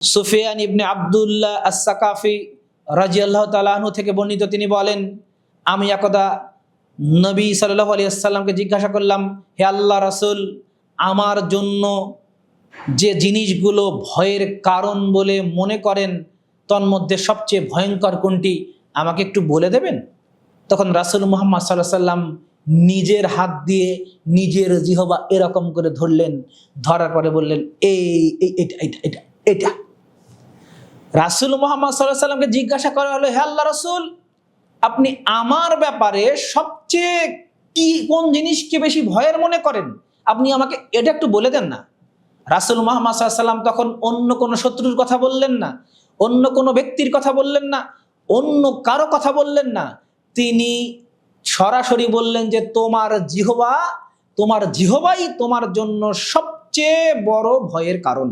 সুফিয়ান ইবনে আবদুল্লাহ আসাকাফি রাজি আল্লাহ তালাহনু থেকে বর্ণিত, তিনি বলেন, আমি একদা নবী সাল্লাহ আলী আসসালামকে জিজ্ঞাসা করলাম, হে আল্লাহ রাসুল, আমার জন্য যে জিনিসগুলো ভয়ের কারণ বলে মনে করেন, তন্মধ্যে সবচেয়ে ভয়ঙ্কর কোনটি, আমাকে একটু বলে দেবেন? তখন রাসুল মোহাম্মদ সাল্লাহ সাল্লাম নিজের হাত দিয়ে নিজের জিহবা এরকম করে ধরলেন, ধরার পরে বললেন এই, এটা এটা এটা এটা। রাসুল মোহাম্মদ সাল্লাহ সাল্লামকে জিজ্ঞাসা করা হলো, হে আল্লাহ রাসুল, আপনি আমার ব্যাপারে সবচেয়ে কি, কোন জিনিসকে বেশি ভয়ের মনে করেন? আপনি আমাকে এটা একটু বলে দেন না। রাসুল মোহাম্মদ সাল্লাম তখন অন্য কোনো শত্রুর কথা বললেন না, অন্য কোনো ব্যক্তির কথা বললেন না, অন্য কারও কথা বললেন না। তিনি সরাসরি বললেন যে, তোমার জিহবা, তোমার জিহবাই তোমার জন্য সবচেয়ে বড় ভয়ের কারণ।